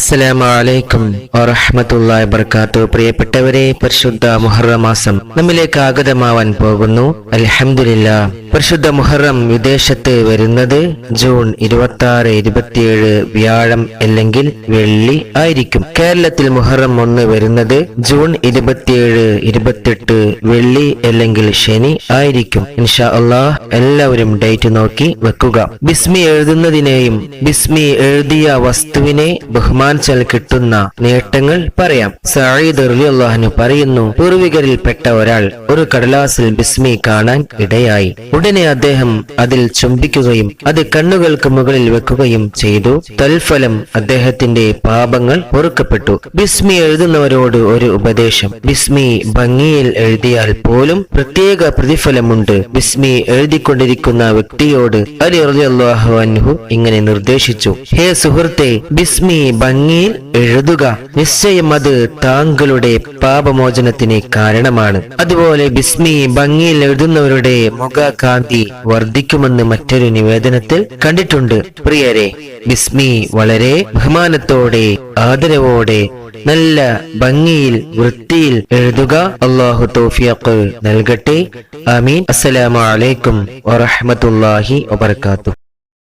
അസ്സലാമു അലൈക്കും വറഹ്മത്തുള്ളാഹി വബർക്കാത്തു പ്രിയപ്പെട്ടവരെ പരിശുദ്ധ മുഹറമാസം നമ്മിലേക്ക് ആഗതമാവാൻ പോകുന്നു. അൽഹംദുലില്ലാ പരിശുദ്ധ മുഹറം വിദേശത്ത് വരുന്നത് ജൂൺ ഇരുപത്തി ആറ് ഇരുപത്തിയേഴ് വ്യാഴം അല്ലെങ്കിൽ വെള്ളി ആയിരിക്കും. കേരളത്തിൽ മുഹറം ഒന്ന് വരുന്നത് ജൂൺ ഇരുപത്തിയേഴ് ഇരുപത്തെട്ട് വെള്ളി അല്ലെങ്കിൽ ശനി ആയിരിക്കും. ഇൻഷാ അള്ളാഹ് എല്ലാവരും ഡേറ്റ് നോക്കി വെക്കുക. ബിസ്മി എഴുതുന്നതിനെയും ബിസ്മി എഴുതിയ വസ്തുവിനെ ബഹുമാനിച്ചാൽ കിട്ടുന്ന നേട്ടങ്ങൾ പറയാം. സഈദ് അള്ളാഹിനു പറയുന്നു പൂർവികരിൽപ്പെട്ട ഒരാൾ ഒരു കടലാസിൽ ബിസ്മി കാണാൻ ഇടയായി. ഉടനെ അദ്ദേഹം അതിൽ ചുംബിക്കുകയും അത് കണ്ണുകൾക്ക് മുകളിൽ വെക്കുകയും ചെയ്തു. തൽഫലം അദ്ദേഹത്തിന്റെ പാപങ്ങൾ പൊറുക്കപ്പെട്ടു. ബിസ്മി എഴുതുന്നവരോട് ഒരു ഉപദേശം. ബിസ്മി ഭംഗിയിൽ എഴുതിയാൽ പോലും പ്രത്യേക പ്രതിഫലമുണ്ട്. ബിസ്മി എഴുതിക്കൊണ്ടിരിക്കുന്ന വ്യക്തിയോട് അലി റളിയല്ലാഹു അൻഹു ഇങ്ങനെ നിർദ്ദേശിച്ചു. ഹേ സുഹൃത്തെ ബിസ്മി ഭംഗിയിൽ എഴുതുക. നിശ്ചയം അത് താങ്കളുടെ പാപമോചനത്തിന് കാരണമാണ്. അതുപോലെ ബിസ്മി ഭംഗിയിൽ എഴുതുന്നവരുടെ മുഖകാന്തി വർദ്ധിക്കുമെന്ന് മറ്റൊരു നിവേദനത്തിൽ കണ്ടിട്ടുണ്ട്. പ്രിയരെ ബിസ്മി വളരെ ബഹുമാനത്തോടെ ആദരവോടെ നല്ല ഭംഗിയിൽ വൃത്തിയിൽ എഴുതുക. അള്ളാഹു തോഫിയക്ക് നൽകട്ടെ. അമീൻ അസ്സലാമു അലൈക്കും വറഹ്മത്തുള്ളാഹി വബർക്കാത്തു